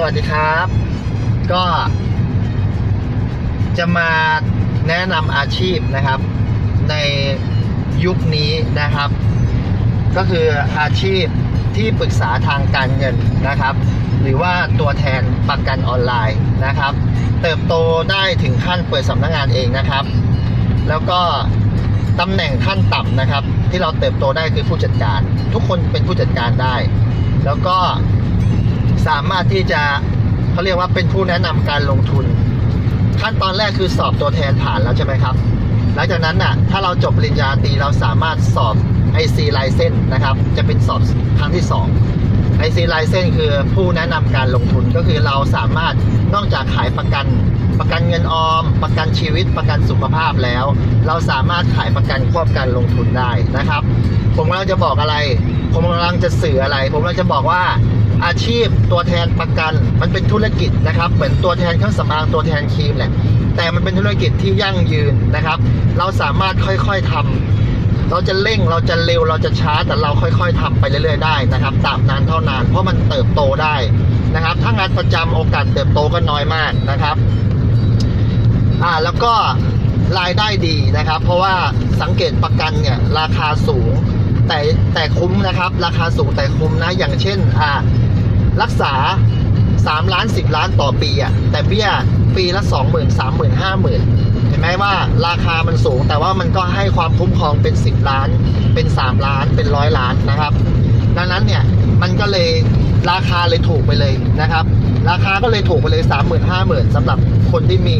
สวัสดีครับ ก็ จะมาแนะนำอาชีพนะครับ ในยุคนี้นะครับ ก็คืออาชีพที่ปรึกษาทางการเงินนะครับ หรือว่าตัวแทนประกันออนไลน์นะครับ เติบโตได้ถึงขั้นเปิดสำนักงานเองนะครับ แล้วก็ตำแหน่งขั้นต่ำนะครับ ที่เราเติบโตได้คือผู้จัดการ ทุกคนเป็นผู้จัดการได้ แล้วก็ สามารถที่จะเขาเรียกว่าเป็นผู้แนะนำการลงทุน ขั้นตอนแรกคือสอบตัวแทนผ่านแล้วใช่ไหมครับ หลังจากนั้นน่ะถ้าเราจบปริญญาตรีเราสามารถสอบ IC License นะครับ จะเป็นสอบครั้งที่ 2 IC License คือผู้แนะนำการลงทุนก็คือเราสามารถนอกจากขายประกันประกันเงินออม ประกันชีวิตประกันสุขภาพแล้ว เราสามารถขายประกันควบการลงทุนได้นะครับ ผมกำลังจะบอกอะไร ผมกำลังจะสื่ออะไร ผมกำลังจะบอกว่า อาชีพตัวแทนประกัน มันเป็นธุรกิจนะครับ เหมือนตัวแทนเครื่องสำอางตัวแทนครีมแหละแต่มันเป็นธุรกิจที่ยั่งยืนนะครับ เราสามารถค่อยๆทำเราจะเร่งเราจะเร็วเราจะช้าแต่เราค่อยๆทำไปเรื่อยๆได้นะครับตาบนานเท่านานเพราะมันเติบโตได้นะครับ ถ้างานประจำโอกาสเติบโตก็น้อยมากนะครับอ่าแล้วก็รายได้ดีนะครับ เพราะว่าสังเกตประกันเนี่ยราคาสูงแต่แต่คุ้มนะครับ ราคาสูงแต่คุ้มนะอย่างเช่นอ่า รักษา 3 ล้าน 10 ล้านต่อปีอะแต่เบี้ยปีละ 2 0 0 0 0 3 0 0 0 0 5 0,000 เห็นไหมว่าราคามันสูง แต่ว่ามันก็ให้ความคุ้มครองเป็น 10 ล้าน เป็น 3 ล้านเป็นร้อยล้านนะครับ ดังนั้นเนี่ยมันก็เลย ราคาเลยถูกไปเลยนะครับ ราคาก็เลยถูกไปเลย 3 0 0 0 0 5 0,000สำหรับคนที่มี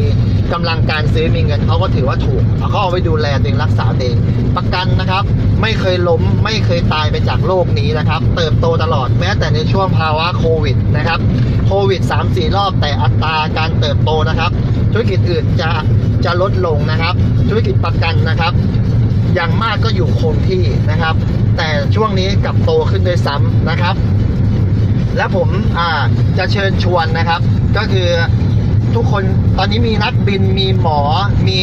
กำลังการซื้อมีเงินเขาก็ถือว่าถูกเอาเขาเอาไปดูแลเองรักษาเองประกันนะครับ ไม่เคยล้มไม่เคยตายไปจากโลกนี้นะครับ เติบโตตลอดแม้แต่ในช่วงภาวะโควิดนะครับโควิด 3-4 รอบแต่อัตราการเติบโตนะครับ ธุรกิจอื่นจะจะลดลงนะครับ ธุรกิจประกันนะครับ อย่างมากก็อยู่คงที่นะครับ แต่ช่วงนี้กลับโตขึ้นด้วยซ้ำนะครับ และผมจะเชิญชวนนะครับ ก็คือทุกคนตอนนี้มีนักบินมีหมอ มี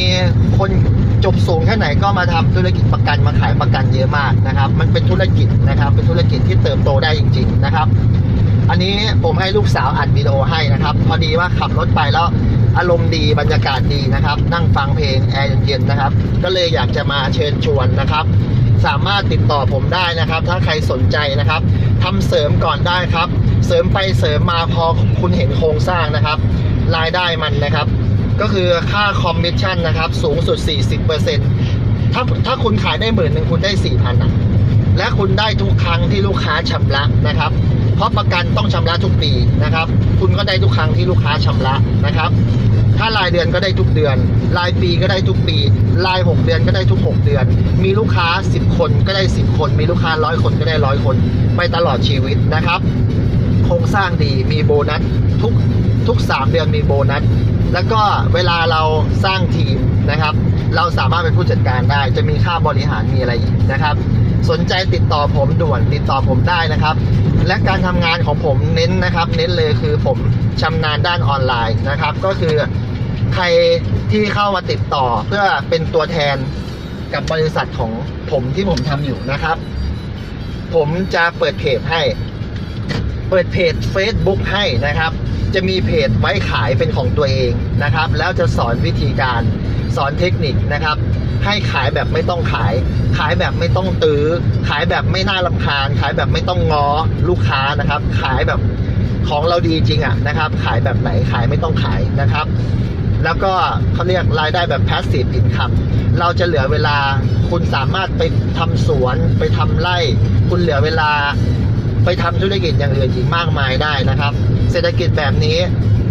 คนจบสูงแค่ไหนก็มาทำธุรกิจประกันมาขายประกันเยอะมากนะครับ มันเป็นธุรกิจนะครับ เป็นธุรกิจที่เติบโตได้จริง ๆนะครับ อันนี้ผมให้ลูกสาวอัดวิดีโอให้นะครับ พอดีว่าขับรถไปแล้วอารมณ์ดีบรรยากาศดีนะครับ นั่งฟังเพลงแอร์เย็นๆนะครับ ก็เลยอยากจะมาเชิญชวนนะครับ สามารถติดต่อผมได้นะครับ ถ้าใครสนใจนะครับทำเสริมก่อนได้ครับ เสริมไปเสริมมาพอคุณเห็นโครงสร้างนะครับรายได้มันนะครับ ก็คือค่าคอมมิชชั่นนะครับ สูงสุด 40%ถ้าถ้าคุณขายได้หมื่นหนึ่งคุณได้ 4,000อะและคุณได้ทุกครั้งที่ลูกค้าชำระนะครับ เพราะประกันต้องชำระทุกปีนะครับ คุณก็ได้ทุกครั้งที่ลูกค้าชำระนะครับ ถ้ารายเดือนก็ได้ทุกเดือน รายปีก็ได้ทุกปี ราย 6 เดือนก็ได้ทุก 6 เดือน มีลูกค้า 10 คนก็ได้ 10 คน มีลูกค้าร้อยคนก็ได้ร้อยคน ไปตลอดชีวิตนะครับ โครงสร้างดีมีโบนัสทุกทุก 3 เดือนมีโบนัสแล้วก็เวลาเราสร้างทีมนะครับ เราสามารถเป็นผู้จัดการได้ จะมีค่าบริหารมีอะไรอีกนะครับ สนใจติดต่อผมด่วนติดต่อผมได้นะครับ และการทำงานของผมเน้นนะครับ เน้นเลยคือผมชำนาญด้านออนไลน์นะครับ ก็คือใครที่เข้ามาติดต่อเพื่อเป็นตัวแทนกับบริษัทของผมที่ผมทำอยู่นะครับ ผมจะเปิดเพจให้ เปิดเพจ Facebook ให้นะครับ จะมีเพจไว้ขายเป็นของตัวเองนะครับ แล้วจะสอนวิธีการ สอนเทคนิคนะครับ ให้ขายแบบไม่ต้องขาย ขายแบบไม่ต้องตื้อ ขายแบบไม่น่ารำคาญ ขายแบบไม่ต้องง้อลูกค้านะครับ ขายแบบของเราดีจริงอะนะครับ ขายแบบไหนขายไม่ต้องขายนะครับ แล้วก็เขาเรียกรายได้แบบ passive income เราจะเหลือเวลาคุณสามารถไปทำสวนไปทำไร่ คุณเหลือเวลาไปทำธุรกิจอย่างอื่นอีกมากมายได้นะครับ เศรษฐกิจแบบนี้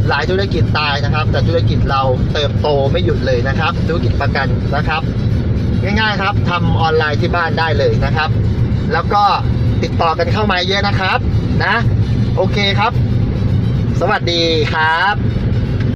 หลายธุรกิจตายนะครับ แต่ธุรกิจเราเติบโตไม่หยุดเลยนะครับ ธุรกิจประกันนะครับ ง่ายๆครับทำออนไลน์ที่บ้านได้เลยนะครับ แล้วก็ติดต่อกันเข้ามาเยอะนะครับนะ โอเคครับ สวัสดีครับ